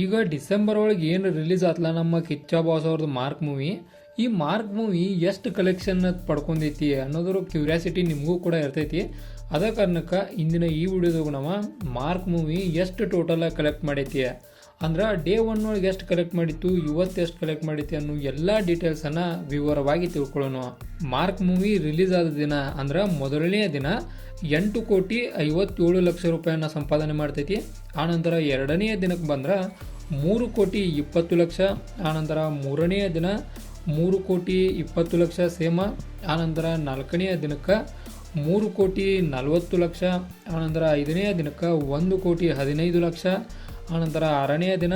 ಈಗ ಡಿಸೆಂಬರ್ ಒಳಗೆ ಏನು ರಿಲೀಸ್ ಆತ್ಲ ನಮ್ಮ ಕಿಚ್ಚಾ ಬಾಸ್ ಅವ್ರದ್ದು ಮಾರ್ಕ್ ಮೂವಿ ಈ ಮಾರ್ಕ್ ಮೂವಿ ಎಷ್ಟು ಕಲೆಕ್ಷನ್ ಪಡ್ಕೊಂಡೈತಿ ಅನ್ನೋದ್ರ ಕ್ಯೂರಿಯಾಸಿಟಿ ನಿಮಗೂ ಕೂಡ ಇರ್ತೈತಿ. ಅದ ಕಾರಣಕ್ಕೆ ಇಂದಿನ ಈ ವಿಡಿಯೋದಾಗ ನಾವು ಮಾರ್ಕ್ ಮೂವಿ ಎಷ್ಟು ಟೋಟಲ್ ಕಲೆಕ್ಟ್ ಮಾಡೈತಿ? ಅಂದ್ರೆ ಡೇ ಒನ್ ಒಳಗೆ ಎಷ್ಟು ಕಲೆಕ್ಟ್ ಮಾಡಿತ್ತು, ಇವತ್ತು ಎಷ್ಟು ಕಲೆಕ್ಟ್ ಮಾಡಿತ್ತು ಅನ್ನೋ ಎಲ್ಲ ಡೀಟೇಲ್ಸನ್ನು ವಿವರವಾಗಿ ತಿಳ್ಕೊಳ್ಳೋಣ. ಮಾರ್ಕ್ ಮೂವಿ ರಿಲೀಸ್ ಆದ ದಿನ ಅಂದ್ರೆ ಮೊದಲನೆಯ ದಿನ ಎಂಟು ಕೋಟಿ ಐವತ್ತೇಳು ಲಕ್ಷ ರೂಪಾಯಿನ ಸಂಪಾದನೆ ಮಾಡ್ತೈತಿ. ಆನಂತರ ಎರಡನೆಯ ದಿನಕ್ಕೆ ಬಂದ್ರೆ ಮೂರು ಕೋಟಿ ಇಪ್ಪತ್ತು ಲಕ್ಷ ಆನಂತರ ಮೂರನೆಯ ದಿನ ಮೂರು ಕೋಟಿ ಇಪ್ಪತ್ತು ಲಕ್ಷ ಸೇಮ ಆನಂತರ ನಾಲ್ಕನೆಯ ದಿನಕ್ಕೆ ಮೂರು ಕೋಟಿ ನಲವತ್ತು ಲಕ್ಷ ಆನಂತರ ಐದನೆಯ ದಿನಕ್ಕೆ ಒಂದು ಕೋಟಿ ಹದಿನೈದು ಲಕ್ಷ ಆನಂತರ ಆರನೆಯ ದಿನ,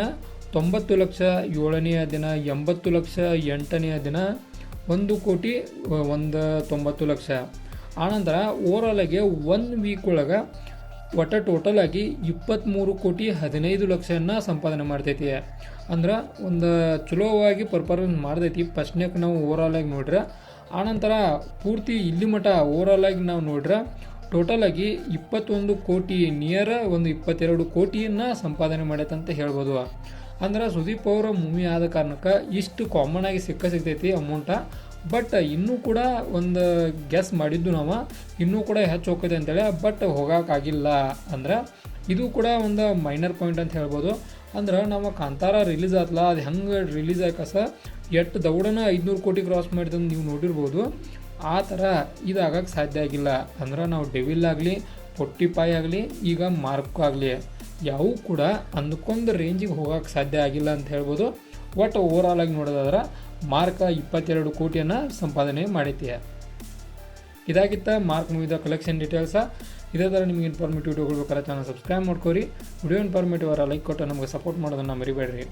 ತೊಂಬತ್ತು ಲಕ್ಷ ಏಳನೆಯ ದಿನ, ಎಂಬತ್ತು ಲಕ್ಷ ಎಂಟನೆಯ ದಿನ, ಒಂದು ಕೋಟಿ ಒಂದು ತೊಂಬತ್ತು ಲಕ್ಷ. ಆನಂತರ ಓವರಾಲಾಗಿ ಒನ್ ವೀಕ್ ಒಳಗೆ ಒಟ್ಟ ಟೋಟಲ್ ಆಗಿ ಇಪ್ಪತ್ತ್ಮೂರು ಕೋಟಿ ಹದಿನೈದು ಲಕ್ಷನ ಸಂಪಾದನೆ ಮಾಡ್ತೈತಿ. ಅಂದ್ರೆ ಒಂದು ಚಲೋವಾಗಿ ಪರ್ಫಾರ್ಮೆನ್ಸ್ ಮಾಡ್ತೈತಿ. ಫಸ್ಟ್ನೇಕ್ ನಾವು ಓವರಾಲಾಗಿ ನೋಡ್ರೆ. ಆನಂತರ ಪೂರ್ತಿ ಇಲ್ಲಿ ಮಟ್ಟ ಓವರಾಲಾಗಿ ನಾವು ನೋಡ್ರೆ ಟೋಟಲ್ ಆಗಿ ಇಪ್ಪತ್ತೊಂದು ಕೋಟಿ ನಿಯರ್ ಒಂದು ಇಪ್ಪತ್ತೆರಡು ಕೋಟಿಯನ್ನ ಸಂಪಾದನೆ ಮಾಡೈತಂತ ಹೇಳ್ಬೋದು. ಅಂದ್ರೆ ಸುದೀಪ್ ಅವರ ಮೂವಿ ಆದ ಕಾರಣಕ್ಕೆ ಇಷ್ಟು ಕಾಮನ್ ಆಗಿ ಸಿಕ್ಕ ಸಿಗ್ತೈತಿ ಅಮೌಂಟ ಬಟ್ ಇನ್ನೂ ಕೂಡ ಒಂದು ಗೆಸ್ ಮಾಡಿದ್ದು ನಾವು, ಇನ್ನೂ ಕೂಡ ಹೆಚ್ಚು ಹೋಗ್ತೈತೆ ಅಂತೇಳಿ ಬಟ್ ಹೋಗೋಕ್ಕಾಗಿಲ್ಲ ಅಂದ್ರೆ ಇದು ಕೂಡ ಒಂದು ಮೈನರ್ ಪಾಯಿಂಟ್ ಅಂತ ಹೇಳ್ಬೋದು. ಅಂದ್ರೆ ನಮ್ಮ ಕಾಂತಾರ ರಿಲೀಸ್ ಆತಲ್ಲ ಅದು ಹೆಂಗೆ ರಿಲೀಸ್ ಆಕಸ ಎಟ್ಟು ದೌಡನ ಐದುನೂರು ಕೋಟಿ ಕ್ರಾಸ್ ಮಾಡಿದಂದು ನೀವು ನೋಡಿರ್ಬೋದು. ಆ ಥರ ಇದಾಗಕ್ಕೆ ಸಾಧ್ಯ ಆಗಿಲ್ಲ. ಅಂದ್ರೆ ನಾವು ಡೆವಿಲ್ ಆಗಲಿ, ಪೊಟ್ಟಿಪಾಯಿ ಆಗಲಿ, ಈಗ ಮಾರ್ಕ್ ಆಗಲಿ, ಯಾವೂ ಕೂಡ ಅಂದ್ಕೊಂದು ರೇಂಜಿಗೆ ಹೋಗೋಕ್ಕೆ ಸಾಧ್ಯ ಆಗಿಲ್ಲ ಅಂತ ಹೇಳ್ಬೋದು. ಒಟ್ಟು ಓವರಾಲ್ ಆಗಿ ನೋಡೋದಾದ್ರೆ ಮಾರ್ಕ ಇಪ್ಪತ್ತೆರಡು ಕೋಟಿಯನ್ನು ಸಂಪಾದನೆ ಮಾಡೈತಿ ಇದಾಗಿತ್ತ ಮಾರ್ಕ್ ಮೂವಿದ ಕಲೆಕ್ಷನ್ ಡೀಟೇಲ್ಸ ಇದೇ ಥರ ನಿಮಗೆ ಇನ್ಫಾರ್ಮೇಟಿವ್ ವಿಡಿಯೋಗಳು ಬೇಕಾದ್ರೆ ಚಾನಲ್ ಸಬ್ಸ್ಕ್ರೈಬ್ ಮಾಡ್ಕೊರಿ. ವಿಡಿಯೋ ಇನ್ಫಾರ್ಮೇಟಿವ್ ಅವರ ಲೈಕ್ ಕೊಟ್ಟು ನಮಗೆ ಸಪೋರ್ಟ್ ಮಾಡೋದನ್ನು ಮರಿಬೇಡ್ರಿ.